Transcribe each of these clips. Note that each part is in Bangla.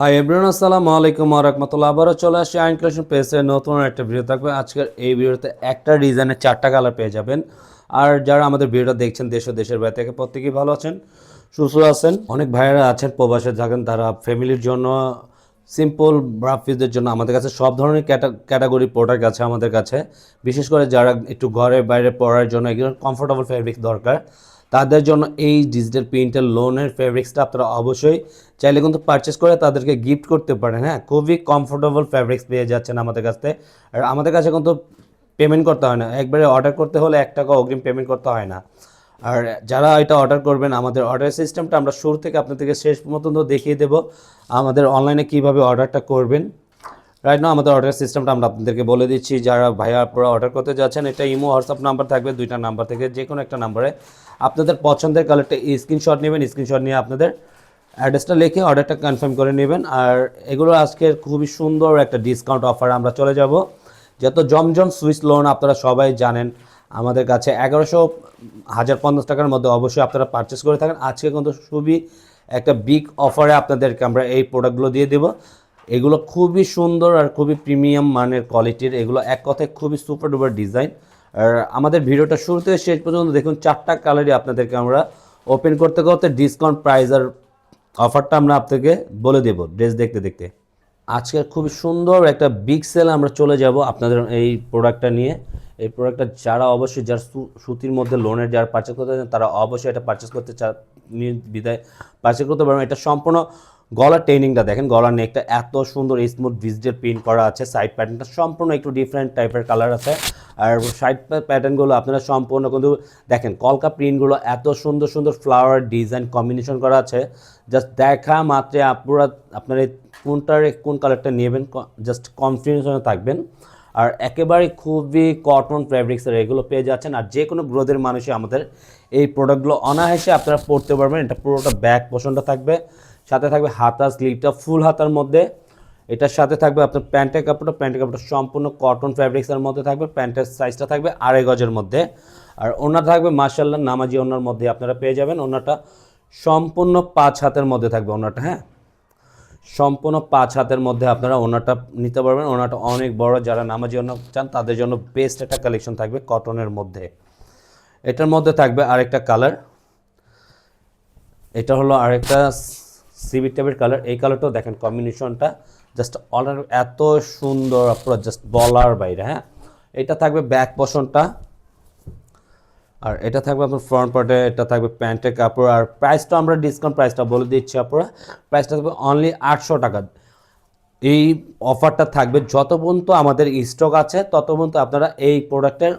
হাই এভরিওয়ান আসসালামু আলাইকুম রহমতুল্লাহ আবারও চলে আসছি আইন কালেকশন পেজের নতুন একটা ভিডিও থাকবে আজকের এই ভিডিওতে একটা ডিজাইনের চারটা কালার পেয়ে যাবেন। আর যারা আমাদের ভিডিওটা দেখছেন দেশ ও দেশের বাইরে থেকে, প্রত্যেকেই ভালো আছেন, সুস্থ আছেন। অনেক ভাইয়েরা আছেন, প্রবাসে থাকেন, তারা ফ্যামিলির জন্য সিম্পল ব্রাফিজদের জন্য আমাদের কাছে সব ধরনের ক্যাটাগরি প্রোডাক্ট আছে আমাদের কাছে। বিশেষ করে যারা একটু ঘরে বাইরে পড়ার জন্য এগুলো কমফোর্টেবল ফেব্রিক দরকার তাদের জন্য এই ডিজিটাল প্রিন্টের লোনের ফেব্রিক্সটা আপনারা অবশ্যই চাইলে কিন্তু পারচেস করে তাদেরকে গিফট করতে পারেন হ্যাঁ? খুবই কমফোর্টেবল ফেব্রিক্স পেয়ে যাচ্ছেন আমাদের কাছ থেকে। আর আমাদের কাছে কিন্তু পেমেন্ট করতে হয় না। একবারে অর্ডার করতে হলে এক টাকা অগ্রিম পেমেন্ট করতে হয় না। আর যারা এটা অর্ডার করবেন, আমাদের অর্ডার সিস্টেমটা আমরা শুরু থেকে আপনাদেরকে শেষ পর্যন্ত দেখিয়ে দেবো। আমাদের অনলাইনে কীভাবে অর্ডারটা করবেন। রাইট না আমাদের অর্ডার সিস্টেমটা আমরা আপনাদেরকে বলে দিচ্ছি, যারা ভাইয়া আপনারা অর্ডার করতে যাচ্ছেন, এটা ইমো হোয়াটসঅ্যাপ নাম্বার থাকবে, দুইটা নাম্বার থেকে যে কোনো একটা নাম্বারে আপনাদের পছন্দের কালারটা স্ক্রিনশট নেবেন স্ক্রিনশট নিয়ে আপনাদের অ্যাড্রেসটা লিখে অর্ডারটা কনফার্ম করে নেবেন। আর এগুলো আজকের খুবই সুন্দর একটা ডিসকাউন্ট অফার আমরা চলে যাব। যত জমজম সুইচ লোন আপনারা সবাই জানেন, আমাদের কাছে এগারোশো, হাজার পঞ্চাশ টাকার মধ্যে অবশ্যই আপনারা পারচেস করে থাকেন। আজকে কিন্তু খুবই একটা বিগ অফারে আপনাদেরকে আমরা এই প্রোডাক্টগুলো দিয়ে দেবো। এগুলো খুবই সুন্দর আর খুবই প্রিমিয়াম মানের কোয়ালিটির, এগুলো এক কথায় খুবই সুপার ডুপার ডিজাইন আর আমাদের ভিডিওটা শুরু থেকে শেষ পর্যন্ত দেখুন, চারটা কালারই আপনাদেরকে আমরা ওপেন করতে করতে ডিসকাউন্ট প্রাইস আর অফারটা আমরা আপনাকে বলে দেবো ড্রেস দেখতে দেখতে। আজকে খুবই সুন্দর একটা বিগ সেল আমরা চলে যাব আপনাদের এই প্রোডাক্টটা নিয়ে। এই প্রোডাক্টটা যারা অবশ্যই, যারা সুতির মধ্যে লোনের যারা পারচেস করতে তারা অবশ্যই এটা পারচেস করতে চা, নিয়ে বিদায় পারচেস করতে পারবেন। এটা সম্পূর্ণ গলার ট্রেনিংটা দেখেন, গলার নেকটা এত সুন্দর স্মুথ ডিজিটাল প্রিন্ট করা আছে সাইড প্যাটার্নটা সম্পূর্ণ একটু ডিফারেন্ট টাইপের কালার আছে। আর সাইড প্যাটার্নগুলো আপনারা সম্পূর্ণ কিন্তু দেখেন, কলকা প্রিন্টগুলো এত সুন্দর সুন্দর ফ্লাওয়ার ডিজাইন কম্বিনেশন করা আছে। জাস্ট দেখা মাত্রে আপনারা আপনার কোনটার কোন কালারটা নেবেন জাস্ট কনফিউশনে থাকবেন। আর একেবারে খুবই কটন ফ্যাব্রিক্সের এগুলো পেয়ে যাচ্ছেন। আর যে কোনো গ্রোথের মানুষই আমাদের এই প্রোডাক্টগুলো অনায়াসে আপনারা পড়তে পারবেন। এটা পুরোটা ব্যাক পোষণটা থাকবে। সাথে থাকবে হাতা স্লিভটা ফুল হাতার মধ্যে। এটার সাথে থাকবে আপনার প্যান্টের কাপড়টা। প্যান্টের কাপড়টা সম্পূর্ণ কটন ফ্যাব্রিক্সের মধ্যে থাকবে। প্যান্টের সাইজটা থাকবে আড়াই গজের মধ্যে। আর ওনার থাকবে মার্শাল্লাহ নামাজি ওনার মধ্যে আপনারা পেয়ে যাবেন। ওনাটা সম্পূর্ণ পাঁচ হাতের মধ্যে থাকবে ওনাটা হ্যাঁ? সম্পূর্ণ পাঁচ হাতের মধ্যে আপনারা ওনাটা নিতে পারবেন। ওনাটা অনেক বড়। যারা নামাজি ওনা চান, তাদের জন্য বেস্ট একটা কালেকশন থাকবে কটনের মধ্যে। এটার মধ্যে থাকবে আরেকটা কালার এটা হলো আরেকটা সিবি টাইপের কালার এই কালারটাও দেখেন কম্বিনেশনটা জাস্ট অনার এত সুন্দর আপনারা জাস্ট বলার বাইরে হ্যাঁ? এটা থাকবে ব্যাক পশনটা আর এটা থাকবে আপনার ফ্রন্ট পার্টে এটা থাকবে প্যান্টের কাপড়, আর প্রাইসটা আমরা ডিসকাউন্ট প্রাইসটা বলে দিচ্ছি আপনারা প্রাইসটা থাকবে অনলি আটশো টাকা। এই অফারটা থাকবে যত পর্যন্ত আমাদের স্টক আছে, তত পর্যন্ত আপনারা এই প্রোডাক্টের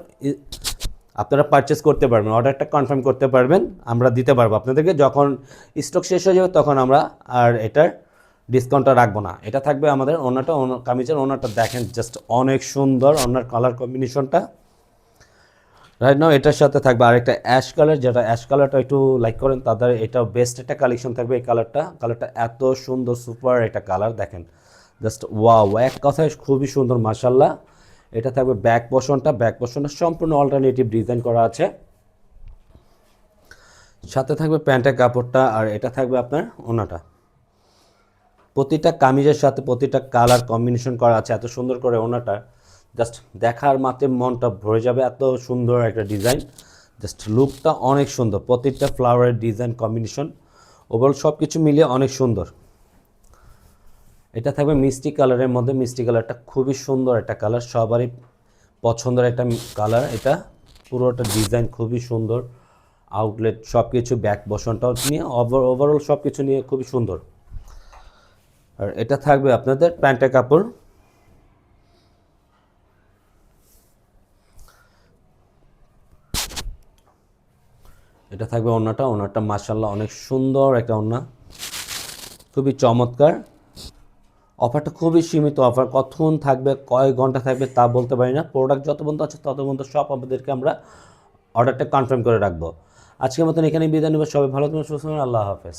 আপনারা পারচেস করতে পারবেন অর্ডারটা কনফার্ম করতে পারবেন, আমরা দিতে পারব। আপনাদেরকে যখন স্টক শেষ হয়ে যাবে, তখন আমরা আর এটার ডিসকাউন্টটা রাখব না। এটা থাকবে আমাদের ওনাটা কামিজের ওনারটা দেখেন জাস্ট অনেক সুন্দর ওনার কালার কম্বিনেশনটা রাইট নাও এটার সাথে থাকবে আরেকটা অ্যাশ কালার যেটা অ্যাশ কালারটা একটু লাইক করেন, তাদের এটা বেস্ট একটা কালেকশন থাকবে এই কালারটা কালারটা এত সুন্দর সুপার একটা কালার দেখেন। জাস্ট ওয়াও এক কথায় খুবই সুন্দর মাসাল্লাহ এটা থাকবে ব্যাক পোর্শনটা ব্যাক পোর্শনটা সম্পূর্ণ অল্টারনেটিভ ডিজাইন করা আছে। সাথে থাকবে প্যান্টের কাপড়টা আর এটা থাকবে আপনার ওনাটা। প্রতিটা কামিজের সাথে প্রতিটা কালার কম্বিনেশন করা আছে, এত সুন্দর করে ওনাটা। জাস্ট দেখার মাত্রে মনটা ভরে যাবে, এত সুন্দর একটা ডিজাইন জাস্ট লুকটা অনেক সুন্দর, প্রতিটা ফ্লাওয়ারের ডিজাইন কম্বিনেশন ওভারঅল সব কিছু মিলিয়ে অনেক সুন্দর। এটা থাকবে মিষ্টি কালারের মধ্যে। মিষ্টি কালারটা খুবই সুন্দর একটা কালার, সবারই পছন্দের একটা কালার এটা। পুরোটা ডিজাইন খুবই সুন্দর। আউটলেট সব কিছু ব্যাক বসনটাও নিয়ে ওভার ওভারঅল সব কিছু নিয়ে খুবই সুন্দর। আর এটা থাকবে আপনাদের প্যান্টের কাপড়। এটা থাকবে ওনাটা ওনাটা মার্শাল্লাহ অনেক সুন্দর একটা ওনা খুবই চমৎকার। অফারটা খুবই সীমিত অফার, কতক্ষণ থাকবে, কয় ঘণ্টা থাকবে তা বলতে পারি না। প্রোডাক্ট যত পর্যন্ত আছে তত পর্যন্ত সব আমাদেরকে আমরা অর্ডারটা কনফার্ম করে রাখব। আজকের মতন এখানে বিদায় নেব, সবাই ভালো থাকবেন, সুস্থ আল্লাহ হাফেজ।